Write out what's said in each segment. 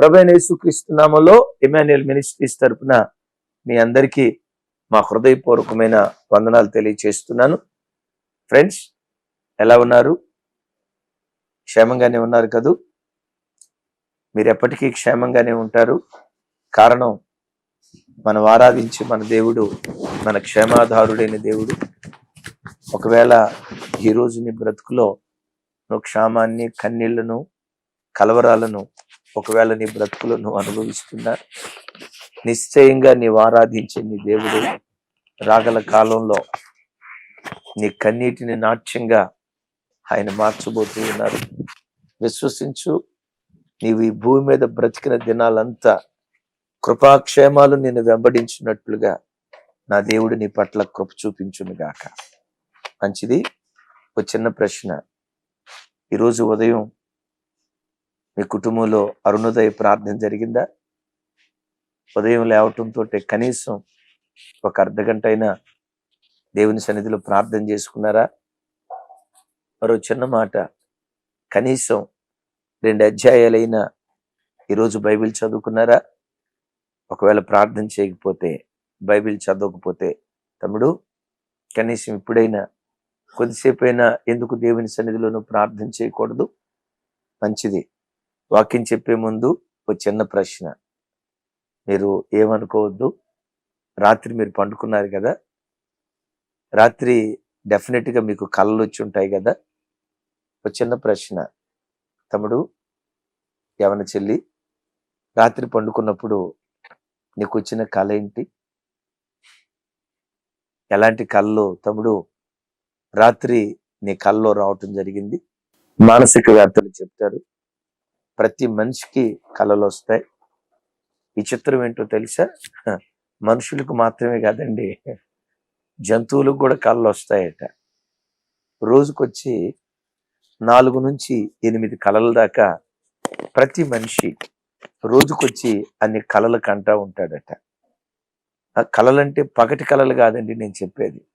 ప్రభైన యేసుక్రీస్తునామలో ఇమాన్యుయల్ మినిస్ట్రీస్ తరపున మీ అందరికీ మా హృదయపూర్వకమైన వందనాలు తెలియచేస్తున్నాను. ఫ్రెండ్స్ ఎలా ఉన్నారు? క్షేమంగానే ఉన్నారు కదూ? మీరు ఎప్పటికీ క్షేమంగానే ఉంటారు. కారణం మనం ఆరాధించి మన దేవుడు మన క్షేమాధారుడైన దేవుడు. ఒకవేళ ఈ నీ బ్రతుకులో నువ్వు క్షామాన్ని కన్నీళ్ళను కలవరాలను ఒకవేళ నీ బ్రతుకులో నువ్వు అనుభవిస్తున్నా నిశ్చయంగా నీవు ఆరాధించే నీ దేవుడు రాగల కాలంలో నీ కన్నీటిని నాట్యంగా ఆయన మార్చబోతూ ఉన్నారు. విశ్వసించు నీవు ఈ భూమి మీద బ్రతికిన దినాలంతా కృపాక్షేమాలు నిన్ను వెంబడించినట్లుగా నా దేవుడు నీ పట్ల కృప చూపించునుగాక మంచిది. ఒక చిన్న ప్రశ్న. ఈరోజు ఉదయం మీ కుటుంబంలో అరుణోదయ ప్రార్థన జరిగిందా? ఉదయం లేవటంతో కనీసం ఒక అర్ధ గంట అయినా దేవుని సన్నిధిలో ప్రార్థన చేసుకున్నారా? మరో చిన్న మాట. కనీసం రెండు అధ్యాయాలైన ఈరోజు బైబిల్ చదువుకున్నారా? ఒకవేళ ప్రార్థన చేయకపోతే బైబిల్ చదవకపోతే తమ్ముడు కనీసం ఇప్పుడైనా కొద్దిసేపు అయినా ఎందుకు దేవుని సన్నిధిలోనూ ప్రార్థన చేయకూడదు? మంచిది. వాక్యం చెప్పే ముందు ఒక చిన్న ప్రశ్న. మీరు ఏమనుకోవద్దు. రాత్రి మీరు పండుకున్నారు కదా? రాత్రి డెఫినెట్గా మీకు కళ్ళు వచ్చి ఉంటాయి కదా? ఒక చిన్న ప్రశ్న. తమ్ముడు యవన చెల్లి రాత్రి పండుకున్నప్పుడు నీకు వచ్చిన కళ ఏంటి? ఎలాంటి కళ్ళు తమ్ముడు రాత్రి నీ కళ్ళలో రావటం జరిగింది? మానసిక వ్యాప్తులు చెప్తారు. ప్రతి మనిషికి కళలు వస్తాయి. ఈ చిత్రం ఏంటో తెలుసా? మనుషులకు మాత్రమే కాదండి జంతువులకు కూడా కళ్ళు వస్తాయట. రోజుకొచ్చి నాలుగు నుంచి ఎనిమిది కళల దాకా ప్రతి మనిషి రోజుకొచ్చి అన్ని కళలు కంటా ఉంటాడట. ఆ కళలంటే పగటి కళలు కాదండి నేను చెప్పేది.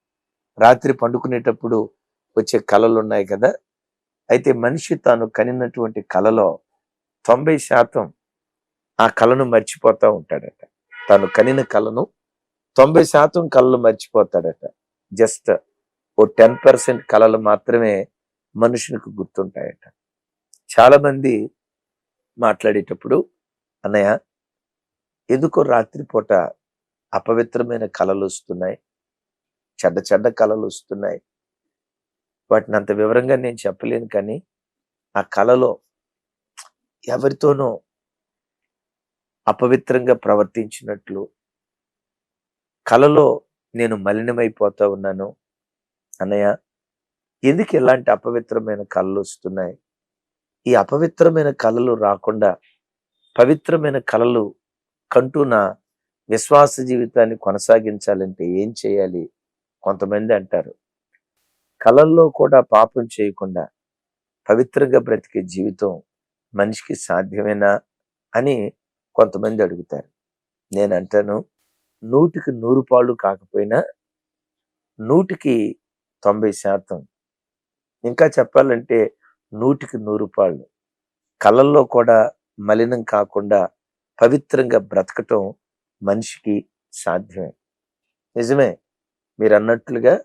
రాత్రి పండుకునేటప్పుడు వచ్చే కళలు ఉన్నాయి కదా? అయితే మనిషి తాను కనినటువంటి కళలో తొంభై శాతం ఆ కళను మర్చిపోతూ ఉంటాడట. తను కనిన కళను తొంభై శాతం కళలు మర్చిపోతాడట. జస్ట్ ఓ టెన్ పర్సెంట్ కళలు మాత్రమే మనుషునికి గుర్తుంటాయట. చాలామంది మాట్లాడేటప్పుడు అన్నయ్య ఎందుకో రాత్రిపూట అపవిత్రమైన కళలు వస్తున్నాయి. చెడ్డ చెడ్డ కళలు వస్తున్నాయి. వాటిని అంత వివరంగా నేను చెప్పలేను కానీ ఆ కళలో ఎవరితోనో అపవిత్రంగా ప్రవర్తించినట్లు కళలో నేను మలినమైపోతా ఉన్నాను. అన్నయ్య ఎందుకు ఇలాంటి అపవిత్రమైన కళలు వస్తున్నాయి? ఈ అపవిత్రమైన కళలు రాకుండా పవిత్రమైన కళలు కంటూ నా విశ్వాస జీవితాన్ని కొనసాగించాలంటే ఏం చేయాలి? కొంతమంది అంటారు. కళల్లో కూడా పాపం చేయకుండా పవిత్రంగా బ్రతికే జీవితం మనిషికి సాధ్యమేనా అని కొంతమంది అడుగుతారు. నేను అంటాను నూటికి నూరు పాళ్ళు కాకపోయినా నూటికి తొంభై శాతం. ఇంకా చెప్పాలంటే నూటికి నూరు పాళ్ళు. కళల్లో కూడా మలినం కాకుండా పవిత్రంగా బ్రతకటం మనిషికి సాధ్యమే. నిజమే మీరు అన్నట్లుగా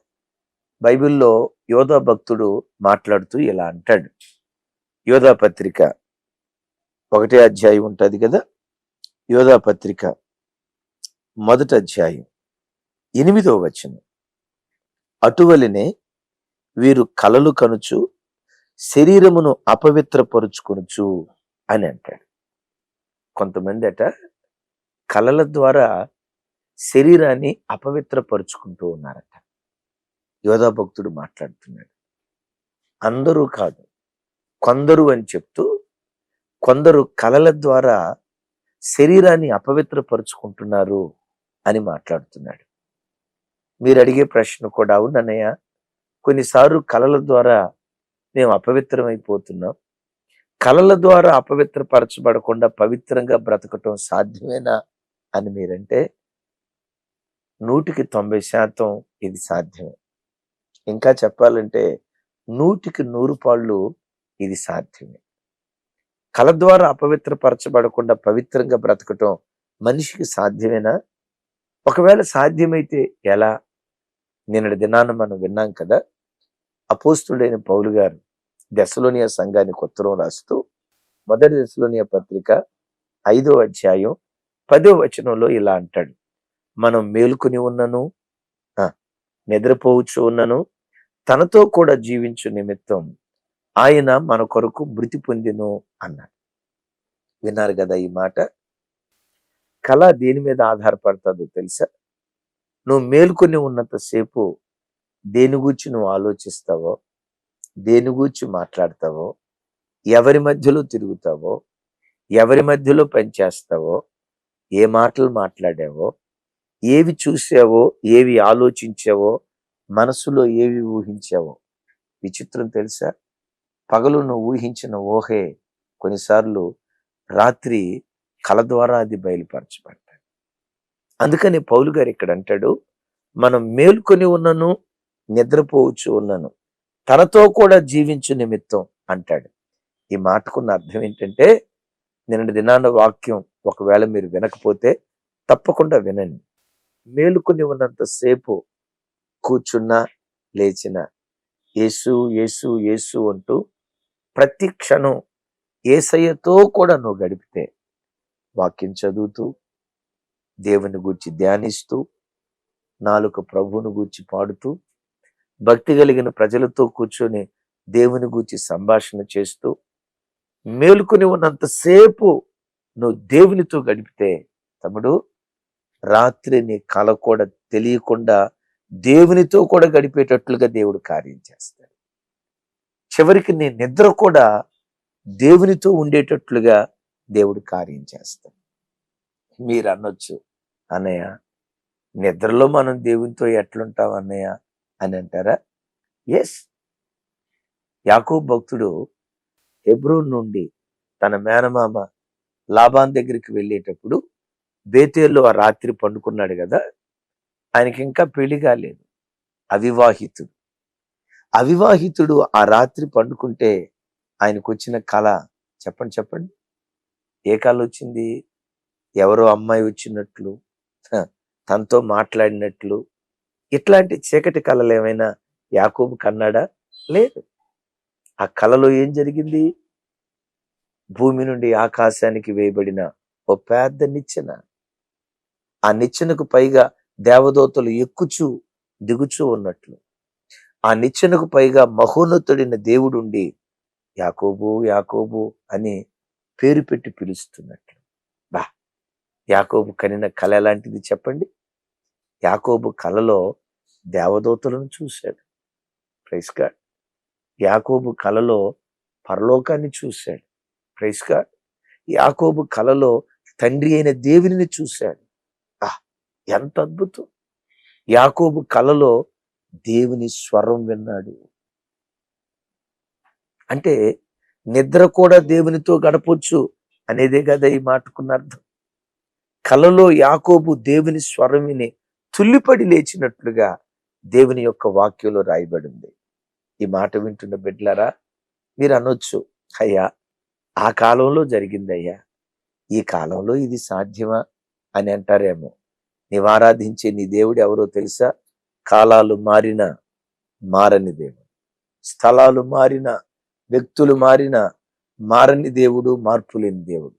బైబిల్లో యోధా భక్తుడు మాట్లాడుతూ ఇలా అంటాడు. యోధా పత్రిక ఒకటే అధ్యాయం ఉంటుంది కదా? యోధా పత్రిక మొదటి అధ్యాయం ఎనిమిదో వచనం. అటువలనే వీరు కలలు కనుచు శరీరమును అపవిత్రపరుచుకొనుచు అని అంటాడు. కొంతమంది అట కళల ద్వారా శరీరాన్ని అపవిత్రపరుచుకుంటూ ఉన్నారట. యోధా భక్తుడు మాట్లాడుతున్నాడు. అందరూ కాదు కొందరు అని చెప్తూ కొందరు కళల ద్వారా శరీరాన్ని అపవిత్రపరుచుకుంటున్నారు అని మాట్లాడుతున్నాడు. మీరు అడిగే ప్రశ్న కూడా అవునన్నయ్య కొన్నిసార్లు కళల ద్వారా మేము అపవిత్రమైపోతున్నాం. కళల ద్వారా అపవిత్రపరచబడకుండా పవిత్రంగా బ్రతకటం సాధ్యమేనా అని మీరంటే నూటికి తొంభై శాతం ఇది సాధ్యమే. ఇంకా చెప్పాలంటే నూటికి నూరు పాళ్ళు ఇది సాధ్యమే. కళ ద్వారా అపవిత్రపరచబడకుండా పవిత్రంగా బ్రతకటం మనిషికి సాధ్యమేనా? ఒకవేళ సాధ్యమైతే ఎలా? నిన్నటి దినాన మనం విన్నాం కదా అపోస్తుడైన పౌలు గారు దశలోనియా సంఘానికి ఉత్తరం రాస్తూ మొదటి దశలోనియా పత్రిక ఐదో అధ్యాయం పదో వచనంలో ఇలా అంటాడు. మనం మేలుకుని ఉన్నను నిద్రపోవచ్చు ఉన్నను తనతో కూడా జీవించు నిమిత్తం ఆయన మన కొరకు మృతి పొందిను అన్నాడు. విన్నారు కదా ఈ మాట? కళ దేని మీద ఆధారపడుతుందో తెలుసా? నువ్వు మేల్కొని ఉన్నంతసేపు దేని గురించి నువ్వు ఆలోచిస్తావో దేని గురించి మాట్లాడతావో ఎవరి మధ్యలో తిరుగుతావో ఎవరి మధ్యలో పనిచేస్తావో ఏ మాటలు మాట్లాడావో ఏవి చూసావో ఏవి ఆలోచించావో మనసులో ఏవి ఊహించావో విచిత్రం తెలుసా? పగలు నువ్వు ఊహించిన ఊహే కొన్నిసార్లు రాత్రి కల ద్వారా అది బయలుపరచబడతాయి. అందుకని పౌలు గారు ఇక్కడ అంటాడు మనం మేల్కొని ఉన్నను నిద్రపోవచ్చు ఉన్నను తనతో కూడా జీవించు నిమిత్తం అంటాడు. ఈ మాటకున్న అర్థం ఏంటంటే నిన్నటి దినాన వాక్యం ఒకవేళ మీరు వినకపోతే తప్పకుండా వినండి. మేలుకొని ఉన్నంతసేపు కూర్చున్నా లేచిన యేసు యేసు యేసు అంటూ ప్రతి క్షణం ఏసయ్యతో కూడా నువ్వు గడిపితే వాక్యం చదువుతూ దేవుని గూర్చి ధ్యానిస్తూ నాలుక ప్రభువును గూర్చి పాడుతూ భక్తి కలిగిన ప్రజలతో కూర్చొని దేవుని గూర్చి సంభాషణ చేస్తూ మేలుకొని ఉన్నంతసేపు నువ్వు దేవునితో గడిపితే తమ్ముడు రాత్రి నీ కల కూడా తెలియకుండా దేవునితో కూడా గడిపేటట్లుగా దేవుడు కార్యం చేస్తాడు. చివరికి నీ నిద్ర కూడా దేవునితో ఉండేటట్లుగా దేవుడు కార్యం చేస్తాడు. మీరు అనొచ్చు అన్నయ్య నిద్రలో మనం దేవునితో ఎట్లుంటాం అన్నయ్య? అని అంటారా? ఎస్ యాకూబ్ భక్తుడు హెబ్రోన్ నుండి తన మేనమామ లాభాన్ దగ్గరికి వెళ్ళేటప్పుడు బేతేల్లో ఆ రాత్రి పండుకున్నాడు కదా ఆయనకి ఇంకా పెళ్ళి కాలేదు. అవివాహితుడు. అవివాహితుడు ఆ రాత్రి పండుకుంటే ఆయనకు వచ్చిన కళ చెప్పండి చెప్పండి. ఏ కళ వచ్చింది ఎవరో అమ్మాయి వచ్చినట్లు తనతో మాట్లాడినట్లు. ఇట్లాంటి చీకటి కళలు ఏమైనా యాకూబు కన్నాడా? లేదు. ఆ కళలో ఏం జరిగింది? భూమి నుండి ఆకాశానికి వేయబడిన ఓ పెద్ద నిచ్చెన. ఆ నిచ్చెనకు పైగా దేవదూతలు ఎక్కుచూ దిగుచూ ఉన్నట్లు. ఆ నిచ్చెనకు పైగా మహోన్నతుడైన దేవుడుండి యాకోబు యాకోబు అని పేరు పెట్టి పిలుస్తున్నట్లు. బా యాకోబు కనిన కళ ఎలాంటిది చెప్పండి? యాకోబు కలలో దేవదూతలను చూశాడు. Praise God. యాకోబు కలలో పరలోకాన్ని చూశాడు. Praise God. యాకోబు కలలో తండ్రి అయిన దేవుని చూశాడు. ఎంత అద్భుతం. యాకోబు కలలో దేవుని స్వరం విన్నాడు. అంటే నిద్ర కూడా దేవునితో గడపొచ్చు అనేదే కదా ఈ మాటకున్న అర్థం. కలలో యాకోబు దేవుని స్వరం విని తుల్లిపడి లేచినట్లుగా దేవుని యొక్క వాక్యంలో రాయబడింది. ఈ మాట వింటున్న బిడ్లరా మీరు అనొచ్చు అయ్యా ఆ కాలంలో జరిగిందయ్యా ఈ కాలంలో ఇది సాధ్యమా? అని అంటారేమో. నీవారాధించే నీ దేవుడు ఎవరో తెలుసా? కాలాలు మారిన మారని దేవుడు. స్థలాలు మారిన వ్యక్తులు మారిన మారని దేవుడు మార్పు లేని దేవుడు.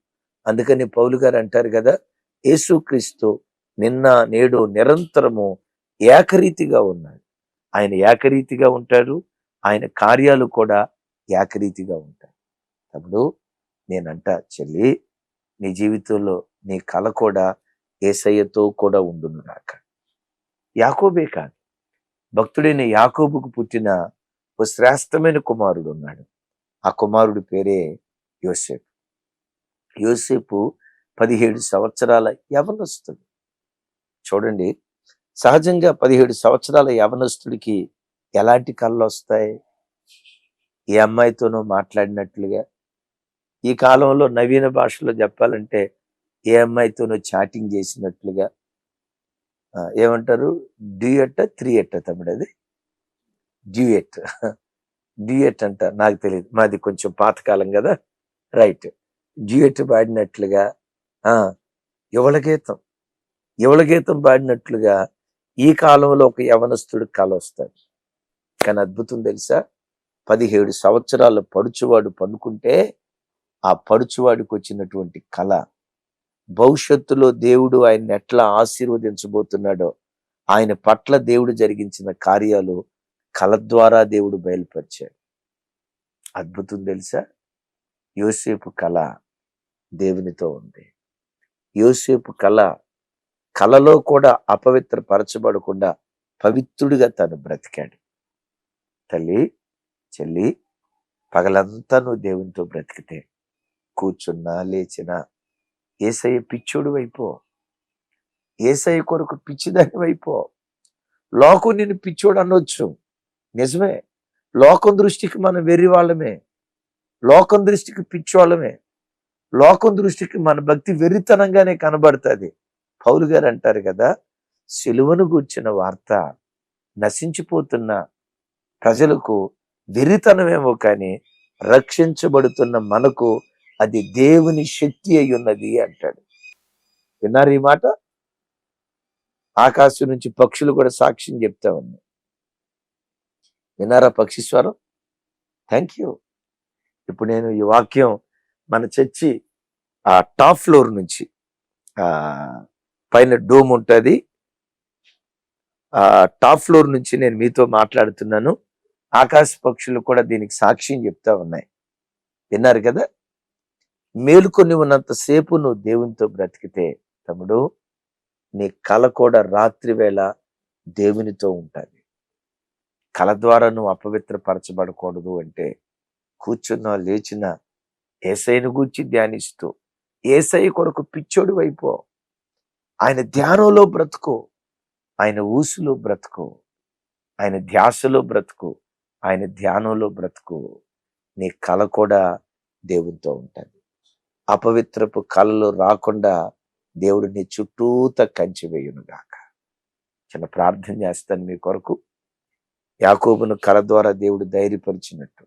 అందుకని పౌలు గారు అంటారు కదా యేసుక్రీస్తు నిన్న నేడు నిరంతరము ఏకరీతిగా ఉన్నాడు. ఆయన ఏకరీతిగా ఉంటాడు ఆయన కార్యాలు కూడా ఏకరీతిగా ఉంటాయి. తప్పుడు నేనంట చెల్లి నీ జీవితంలో నీ కళ కూడా ఏసయ్యతో కూడా ఉండును గాక. యాకోబే కాదు. భక్తుడైన యాకోబుకు పుట్టిన ఓ శ్రేష్టమైన కుమారుడు ఉన్నాడు. ఆ కుమారుడి పేరే యోసేపు. యోసేపు పదిహేడు సంవత్సరాల యవనస్తుడు. చూడండి సహజంగా పదిహేడు సంవత్సరాల యవనస్తుడికి ఎలాంటి కళ్ళు వస్తాయి? ఏ అమ్మాయితోనో మాట్లాడినట్లుగా ఈ కాలంలో నవీన భాషలో చెప్పాలంటే ఏ అమ్మాయితోనో చాటింగ్ చేసినట్లుగా ఏమంటారు? డ్యూయట్ త్రీ ఎట్ తమ్ముడు అది? డ్యూయట్ డ్యూయట్ అంట నాకు తెలియదు మాది కొంచెం పాతకాలం కదా? రైట్. డ్యూయట్ పాడినట్లుగా యువల గీతం? యువల గీతం పాడినట్లుగా ఈ కాలంలో ఒక యవనస్తుడు కళ వస్తాడు. కానీ అద్భుతం తెలుసా? పదిహేడు సంవత్సరాలు పడుచువాడు పడుకుంటే ఆ పడుచువాడికి వచ్చినటువంటి కళ భవిష్యత్తులో దేవుడు ఆయన్ని ఎట్లా ఆశీర్వదించబోతున్నాడో ఆయన పట్ల దేవుడు జరిగించిన కార్యాలు కళ ద్వారా దేవుడు బయలుపరిచాడు. అద్భుతం తెలుసా? యోసేపు కళ దేవునితో ఉంది. యోసేపు కళ కళలో కూడా అపవిత్రపరచబడకుండా పవిత్రుడిగా తను బ్రతికాడు. తల్లి చెల్లి పగలంతా నువ్వు దేవునితో బ్రతికితే కూర్చున్నా లేచినా ఏసయ్య పిచ్చోడు వైపో. ఏసయ్య కొరకు పిచ్చిదాని వైపో. లోకం నేను పిచ్చోడు అనొచ్చు. నిజమే. లోకం దృష్టికి మనం వెర్రి వాళ్ళమే. లోకం దృష్టికి పిచ్చోళ్ళమే లోకం దృష్టికి మన భక్తి వెర్రితనంగానే కనబడుతుంది. పౌలు గారు అంటారు కదా సిలువను గూర్చిన వార్త నశించిపోతున్న ప్రజలకు వెర్రితనమేమో కానీ రక్షించబడుతున్న మనకు అది దేవుని శక్తి అయి ఉన్నది అంటాడు. విన్నారు ఈ మాట? ఆకాశం నుంచి పక్షులు కూడా సాక్ష్యం చెప్తా ఉన్నాయి విన్నారా పక్షిస్వరం థ్యాంక్ యూ. ఇప్పుడు నేను ఈ వాక్యం మన చర్చి ఆ టాప్ ఫ్లోర్ నుంచి ఆ పైన డోమ్ ఉంటుంది. ఆ టాప్ ఫ్లోర్ నుంచి నేను మీతో మాట్లాడుతున్నాను. ఆకాశ పక్షులు కూడా దీనికి సాక్ష్యం చెప్తా ఉన్నాయి. విన్నారు కదా? మేలుకొని ఉన్నంతసేపు నువ్వు దేవునితో బ్రతికితే తమ్ముడు నీ కళ కూడా రాత్రి వేళ దేవునితో ఉంటుంది కళ ద్వారా నువ్వు అపవిత్రపరచబడకూడదు అంటే కూర్చున్నా లేచిన ఏసైను గూర్చి ధ్యానిస్తూ ఏసై కొరకు పిచ్చోడు వైపో ఆయన ధ్యానంలో బ్రతుకు ఆయన ఊసులో బ్రతుకు ఆయన ధ్యాసలో బ్రతుకు ఆయన ధ్యానంలో బ్రతుకు నీ కళ కూడా దేవునితో ఉంటుంది అపవిత్రపు కళలు రాకుండా దేవుడు నీ చుట్టూత కంచి వేయును గాక. చిన్న ప్రార్థన చేస్తాను మీ కొరకు. యాకోబును కళ ద్వారా దేవుడు ధైర్యపరిచినట్టు.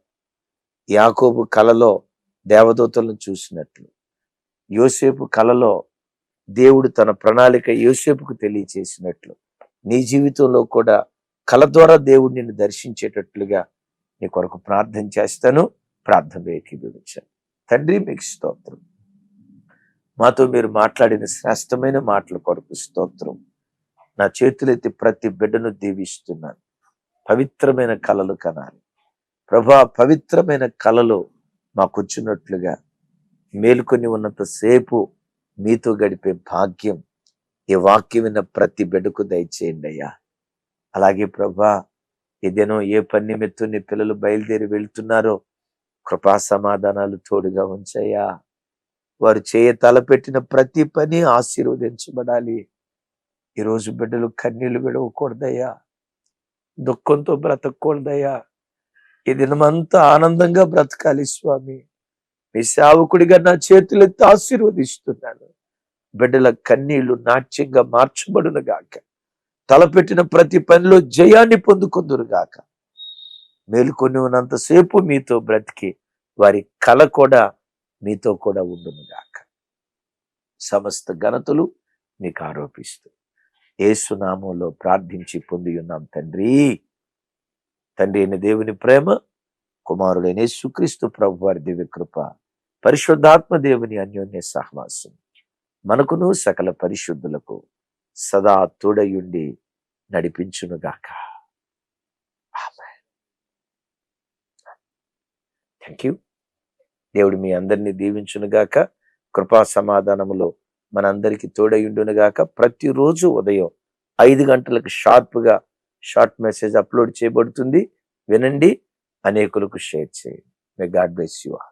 యాకోబు కళలో దేవదూతలను చూసినట్లు. యోసేపు కళలో దేవుడు తన ప్రణాళిక యోసేపుకు తెలియచేసినట్లు. నీ జీవితంలో కూడా కళ ద్వారా దేవుడు నిన్ను దర్శించేటట్లుగా నీ కొరకు ప్రార్థన చేస్తాను. ప్రార్థన ఏకీభవించాను తండ్రి మీకు స్తోత్రం. మాతో మీరు మాట్లాడిన శ్రేష్టమైన మాటల కొరకు స్తోత్రం. నా చేతులెత్తి ప్రతి బిడ్డను దీవిస్తున్నాను. పవిత్రమైన కళలు కనాలి. ప్రభా పవిత్రమైన కళలు మాకొచ్చినట్లుగా మేలుకొని ఉన్నంతసేపు మీతో గడిపే భాగ్యం ఈ వాక్యం విన్న ప్రతి బిడ్డకు దయచేయండి అయ్యా. అలాగే ప్రభా ఏదేనో ఏ పని నిమిత్తం నీ పిల్లలు బయలుదేరి వెళ్తున్నారో కృపా సమాధానాలు తోడుగా ఉంచయ్యా. వారు చేయ తలపెట్టిన ప్రతి పని ఆశీర్వదించబడాలి. ఈరోజు బిడ్డలు కన్నీళ్ళు విడవకూడదయ్యా. దుఃఖంతో బ్రతకూడదయ్యా ఈ దినమంతా ఆనందంగా బ్రతకాలి స్వామి. మీ సేవకుడిగా నా చేతులెత్తి ఆశీర్వదిస్తున్నాను. బిడ్డల కన్నీళ్ళు నాట్యంగా మార్చబడును గాక తలపెట్టిన ప్రతి పనిలో జయాన్ని పొందుకుందురు గాక మేలుకొని ఉన్నంతసేపు మీతో బ్రతికి వారి కళ కూడా మీతో కూడా ఉండును గాక. సమస్త ఘనతలు మీకు ఆరోపిస్తూ ఏసునామంలో ప్రార్థించి పొంది ఉన్నాం తండ్రి. తండ్రి అయిన దేవుని ప్రేమ కుమారుడైన యేసుక్రీస్తు ప్రభు వారి దివ్య కృప పరిశుద్ధాత్మ దేవుని అన్యోన్య సహవాసం మనకును సకల పరిశుద్ధులకు సదా తోడయుండి నడిపించునుగాక థ్యాంక్ యూ దేవుడు మీ అందరినీ దీవించునుగాక కృపా సమాధానములో మనందరికీ తోడయుండునుగాక ప్రతిరోజు ఉదయం ఐదు గంటలకు షార్ప్గా షార్ట్ మెసేజ్ అప్లోడ్ చేయబడుతుంది. వినండి అనేకులకు షేర్ చేయండి. May God bless you all